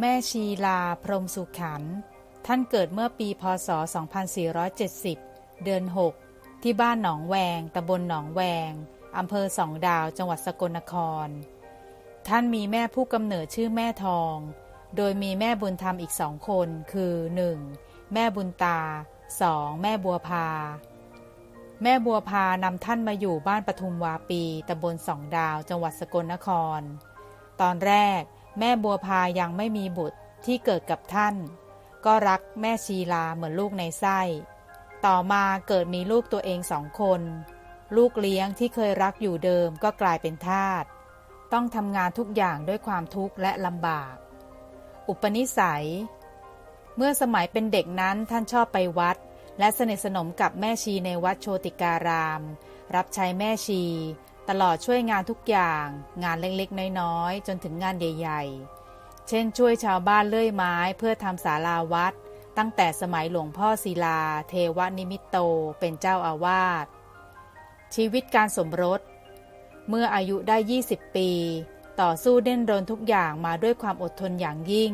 แม่ชีลาพรหมสุขัน ท่านเกิดเมื่อปีพศ 2470 เดือน 6 ที่บ้านหนองแวง ตำบลหนองแวง อำเภอสองดาว จังหวัดสกลนคร ท่านมีแม่ผู้กำเนิดชื่อแม่ทอง โดยมีแม่บุญธรรมอีกสองคน คือ 1. แม่บุญตา 2. แม่บัวพา แม่บัวพานำท่านมาอยู่บ้านปทุมวาปี ตำบลสองดาว จังหวัดสกลนคร ตอนแรก แม่บัวพายังไม่มีบุตรที่เกิดกับท่าน ก็รักแม่ชีลาเหมือนลูกในไส้ ต่อมาเกิดมีลูกตัวเองสองคน ลูกเลี้ยงที่เคยรักอยู่เดิมก็กลายเป็นทาสต้องทำงานทุกอย่างด้วยความทุกข์และลำบาก อุปนิสัย เมื่อสมัยเป็นเด็กนั้นท่านชอบไปวัด และสนิทสนมกับแม่ชีในวัดโชติการาม รับใช้แม่ชี ตลอดช่วยงานทุกอย่างงานเล็กๆ น้อยๆ จนถึงงานใหญ่ ๆ เช่นช่วยชาวบ้านเลื่อยไม้เพื่อทำศาลาวัด ตั้งแต่สมัยหลวงพ่อศิลา เทวนิมิตโตเป็นเจ้าอาวาส ชีวิตการสมรส เมื่ออายุได้ 20 ปี ต่อสู้เด่นรนทุกอย่างมาด้วยความอดทนอย่างยิ่ง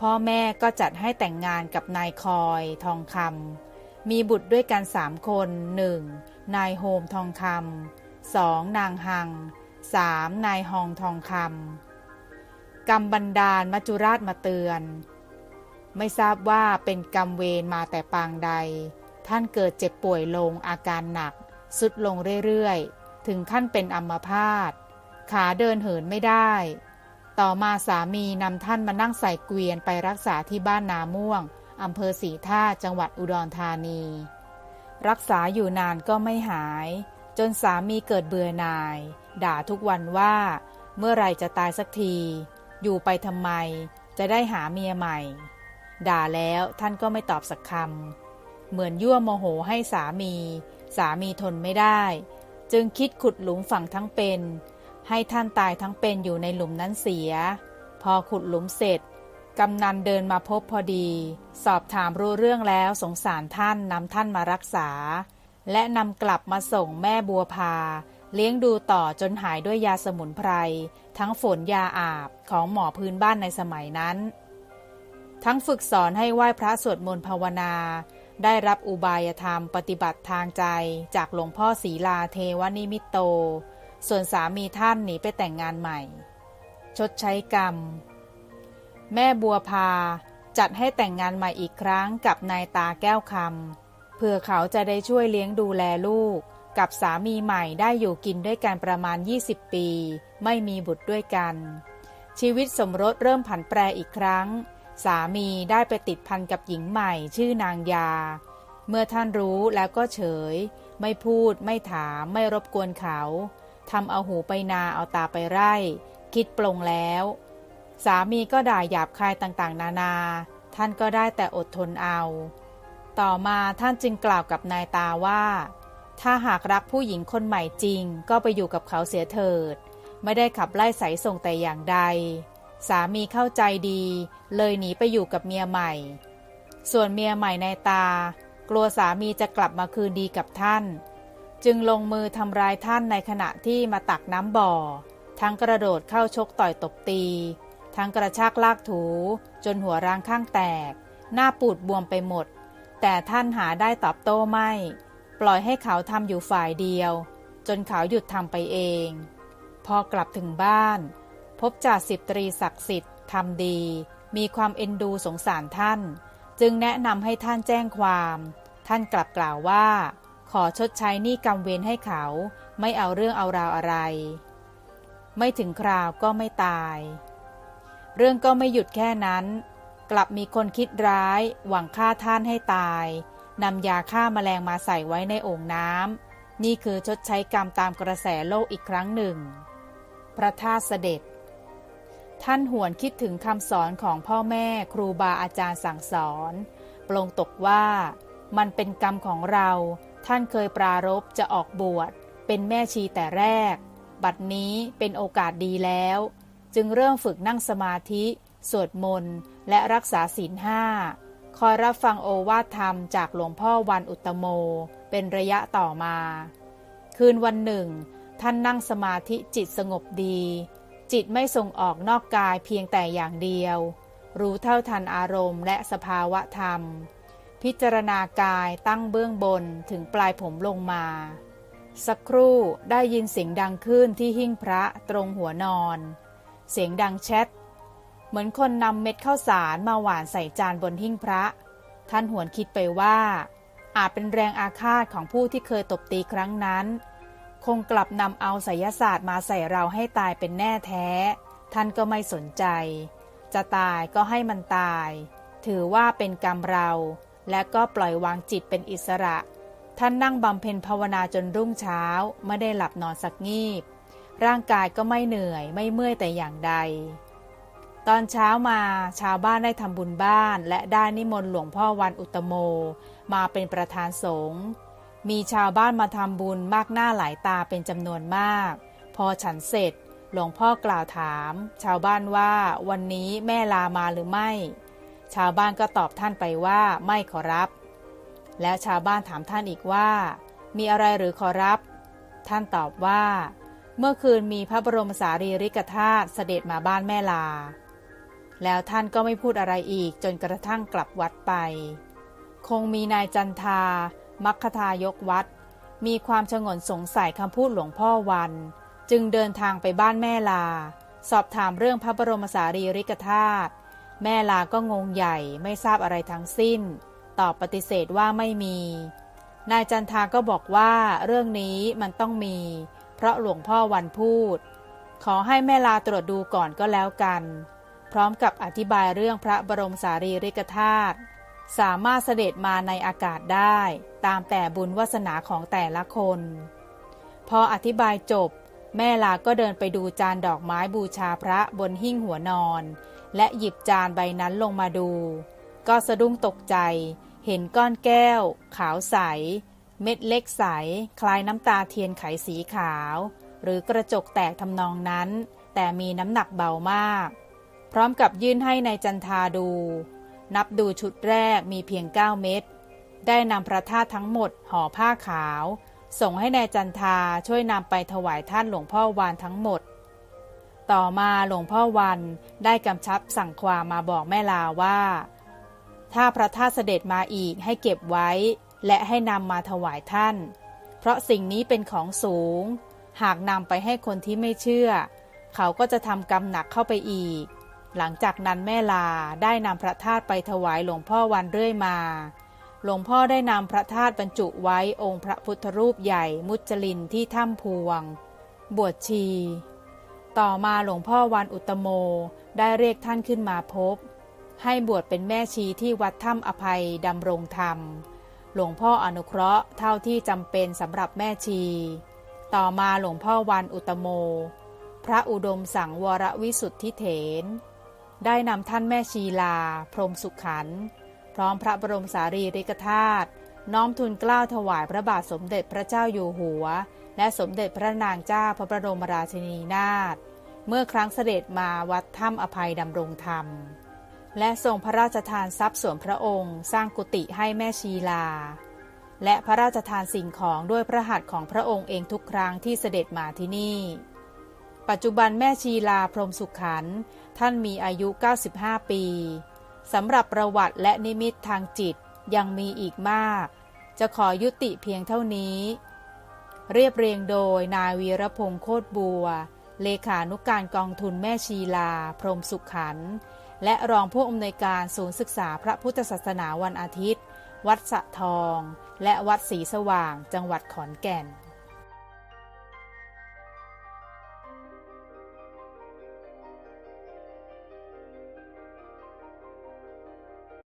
พ่อแม่ก็จัดให้แต่งงานกับนายคอยทองคำมีบุตรด้วยกันสามคนหนึ่งนายโฮมทองคำ สองนางหังสามนายหองทองคำกรรมบันดาลมัจจุราชมาเตือน ไม่ทราบว่าเป็นกรรมเวรมาแต่ปางใด ท่านเกิดเจ็บป่วยลงอาการหนัก สุดลงเรื่อยๆ ถึงขั้นเป็นอัมพาตขาเดินเหินไม่ได้ ต่อมาสามีนำท่านมานั่งใส่เกวียนไปรักษาที่บ้านนาม่วงอำเภอสีท่าจังหวัดอุดรธานี รักษาอยู่นานก็ไม่หาย จนสามีเกิดเบื่อหน่าย ด่าทุกวันว่า เมื่อไรจะตายสักที อยู่ไปทำไม จะได้หาเมียใหม่ ด่าแล้วท่านก็ไม่ตอบสักคำเหมือนยั่วโมโหให้สามี สามีทนไม่ได้ จึงคิดขุดหลุมฝังทั้งเป็น ให้ท่านตายทั้งเป็นอยู่ในหลุมนั้นเสีย พอขุดหลุมเสร็จกำนันเดินมาพบพอดี สอบถามรู้เรื่องแล้วสงสารท่านนำท่านมารักษา และนำกลับมาส่งแม่บัวพา เลี้ยงดูต่อจนหายด้วยยาสมุนไพร ทั้งฝนยาอาบของหมอพื้นบ้านในสมัยนั้น ทั้งฝึกสอนให้ไหว้พระสวดมนต์ภาวนา ได้รับอุบายธรรมปฏิบัติทางใจจากหลวงพ่อศีลาเทวนิมิตโต ส่วนสามีท่านหนีไปแต่งงานใหม่ ชดใช้กรรม แม่บัวพาจัดให้แต่งงานใหม่อีกครั้งกับนายตาแก้วคำ เพื่อเขาจะได้ช่วยเลี้ยงดูแลลูก กับสามีใหม่ได้อยู่กินด้วยกันประมาณ 20 ปี ไม่มีบุตรด้วยกัน ชีวิตสมรสเริ่มผันแปรอีกครั้ง สามีได้ไปติดพันกับหญิงใหม่ชื่อนางยา เมื่อท่านรู้แล้วก็เฉย ไม่พูด ไม่ถาม ไม่รบกวนเขาทำเอาหูไปนาเอาตาไปไร่ คิดปลงแล้ว สามีก็ด่าหยาบคายต่างๆ นานา ท่านก็ได้แต่อดทนเอา ต่อมาท่านจึงกล่าวกับนายตาว่า ถ้าหากรักผู้หญิงคนใหม่จริง ก็ไปอยู่กับเขาเสียเถิด ไม่ได้ขับไล่สายส่งแต่อย่างใด สามีเข้าใจดี เลยหนีไปอยู่กับเมียใหม่ ส่วนเมียใหม่นายตา กลัวสามีจะกลับมาคืนดีกับท่าน จึงลงมือทำร้ายท่านในขณะที่มาตักน้ำบ่อ ทั้งกระโดดเข้าชกต่อยตบตี ทั้งกระชากลากถูจนหัวรางข้างแตก หน้าปูดบวมไปหมด แต่ท่านหาได้ตอบโต้ไม่ ปล่อยให้เขาทำอยู่ฝ่ายเดียว จนเขาหยุดทำไปเอง พอกลับถึงบ้าน พบจ่าสิบตรีศักดิ์สิทธิ์ทำดี มีความเอ็นดูสงสารท่าน จึงแนะนำให้ท่านแจ้งความ ท่านกลับกล่าวว่า ขอชดใช้หนี้กรรมเวรให้เขา ไม่เอาเรื่องเอาราวอะไร ไม่ถึงคราวก็ไม่ตาย เรื่องก็ไม่หยุดแค่นั้น กลับมีคนคิดร้าย หวังฆ่าท่านให้ตายนำยาฆ่ามาแมลงมาใส่ไว้ในโอ่งน้ำนี่คือชดใช้กรรมตามกระแสโลกอีกครั้งหนึ่ง พระธาตุเสด็จ ท่านหวนคิดถึงคำสอนของพ่อแม่ครูบาอาจารย์สั่งสอน ปลงตกว่ามันเป็นกรรมของเรา ท่านเคยปรารบจะออกบวช เป็นแม่ชีแต่แรก บัดนี้เป็นโอกาสดีแล้ว จึงเริ่มฝึกนั่งสมาธิ สวดมนต์และรักษาศีลห้าคอยรับฟังโอวาทธรรมจากหลวงพ่อวันอุตโม เป็นระยะต่อมา คืนวันหนึ่ง ท่านนั่งสมาธิจิตสงบดี จิตไม่ส่งออกนอกกายเพียงแต่อย่างเดียว รู้เท่าทันอารมณ์และสภาวะธรรม พิจารณากายตั้งเบื้องบนถึงปลายผมลงมา สักครู่ได้ยินเสียงดังขึ้นที่หิ้งพระตรงหัวนอน เสียงดังแชท มือนคนนำเม็ดข้าวสารมาหวานใส่จานบนหิ้งพระ ท่านหวนคิดไปว่า อาจเป็นแรงอาฆาตของผู้ที่เคยตบตีครั้งนั้น คงกลับนำเอาไสยศาสตร์มาใส่เราให้ตายเป็นแน่แท้ ท่านก็ไม่สนใจ จะตายก็ให้มันตาย ถือว่าเป็นกรรมเรา และก็ปล่อยวางจิตเป็นอิสระ ท่านนั่งบำเพ็ญภาวนาจนรุ่งเช้าไม่ได้หลับนอนสักงีบ ร่างกายก็ไม่เหนื่อยไม่เมื่อยแต่อย่างใด ตอนเช้ามาชาวบ้านได้ทำบุญบ้าน และได้นิมนต์หลวงพ่อวันอุตโม มาเป็นประธานสงฆ์มีชาวบ้านมาทำบุญมากหน้าหลายตาเป็นจำนวนมาก พอฉันเสร็จ หลวงพ่อกล่าวถาม ชาวบ้านว่าวันนี้แม่ลามาหรือไม่ ชาวบ้านก็ตอบท่านไปว่าไม่ขอรับ แล้วชาวบ้านถามท่านอีกว่า มีอะไรหรือขอรับ ท่านตอบว่า เมื่อคืนมีพระบรมสารีริกธาตุเสด็จมาบ้านแม่ลา แล้วท่านก็ไม่พูดอะไรอีกจนกระทั่งกลับวัดไป คงมีนายจันทา มัคคทายกวัด มีความชงนสงสัยคำพูดหลวงพ่อวัน จึงเดินทางไปบ้านแม่ลา สอบถามเรื่องพระบรมสารีริกธาตุแม่ลาก็งงใหญ่ไม่ทราบอะไรทั้งสิ้น ตอบปฏิเสธว่าไม่มี นายจันทาก็บอกว่าเรื่องนี้มันต้องมี เพราะหลวงพ่อวันพูด ขอให้แม่ลาตรวจดูก่อนก็แล้วกัน พร้อมกับอธิบายเรื่องพระบรมสารีริกธาตุสามารถเสด็จมาในอากาศได้ ตามแต่บุญวาสนาของแต่ละคน พออธิบายจบ แม่ลาก็เดินไปดูจานดอกไม้บูชาพระบนหิ้งหัวนอน และหยิบจานใบนั้นลงมาดู ก็สะดุ้งตกใจ เห็นก้อนแก้ว ขาวใส เม็ดเล็กใส คล้ายน้ำตาเทียนไขสีขาว หรือกระจกแตกทำนองนั้น แต่มีน้ำหนักเบามาก พร้อมกับยื่นให้ในายจันทาดู นับดูชุดแรกมีเพียง 9 เม็ดได้นำพระธาตุทั้งหมดห่อผ้าขาว ส่งให้ในายจันทาช่วยนำไปถวายท่านหลวงพ่อวานทั้งหมด ต่อมาหลวงพ่อวันได้กำชับสั่งความมาบอกแม่ลาว่า ถ้าพระธาตุเสด็จมาอีกให้เก็บไว้ และให้นำมาถวายท่าน เพราะสิ่งนี้เป็นของสูง หากนำไปให้คนที่ไม่เชื่อ เขาก็จะทำกรรมหนักเข้าไปอีก หลังจากนั้นแม่ลาได้นำพระธาตุไปถวายหลวงพ่อวันเรื่อยมา หลวงพ่อได้นำพระธาตุบรรจุไว้องค์พระพุทธรูปใหญ่มุจลินที่ถ้ำพวง บวชชี ต่อมาหลวงพ่อวันอุตโมได้เรียกท่านขึ้นมาพบ ให้บวชเป็นแม่ชีที่วัดถ้ำอภัยดำรงธรรม หลวงพ่ออนุเคราะห์เท่าที่จำเป็นสำหรับแม่ชี ต่อมาหลวงพ่อวันอุตโม พระอุดมสังวรวิสุทธิเถน ได้นำท่านแม่ชีลา พรมสุขขัน พร้อมพระบรมสารีริกธาตุน้อมทุนกล้าวถวายพระบาทสมเด็จพระเจ้าอยู่หัว และสมเด็จพระนางเจ้าพระบรมราชินีนาถเมื่อครั้งเสด็จมาวัดถ้ำอภัยดำรงธรรม และทรงพระราชทานทรัพย์ส่วนพระองค์ สร้างกุฏิให้แม่ชีลา และพระราชทานสิ่งของด้วยพระหัตถ์ของพระองค์เองทุกครั้งที่เสด็จมาที่นี่ ปัจจุบันแม่ชีลาพรมสุขขัน ท่านมีอายุ 95 ปีสำหรับประวัติและนิมิตทางจิตยังมีอีกมาก จะขอยุติเพียงเท่านี้ เรียบเรียงโดยนายวีรพงษ์โคตบัว เลขานุกการกองทุนแม่ชีลา พรมสุขขัน และรองผู้อำนวยการศูนย์ศึกษาพระพุทธศาสนาวันอาทิตย์ วัดสะทอง และวัดศรีสว่างจังหวัดขอนแก่น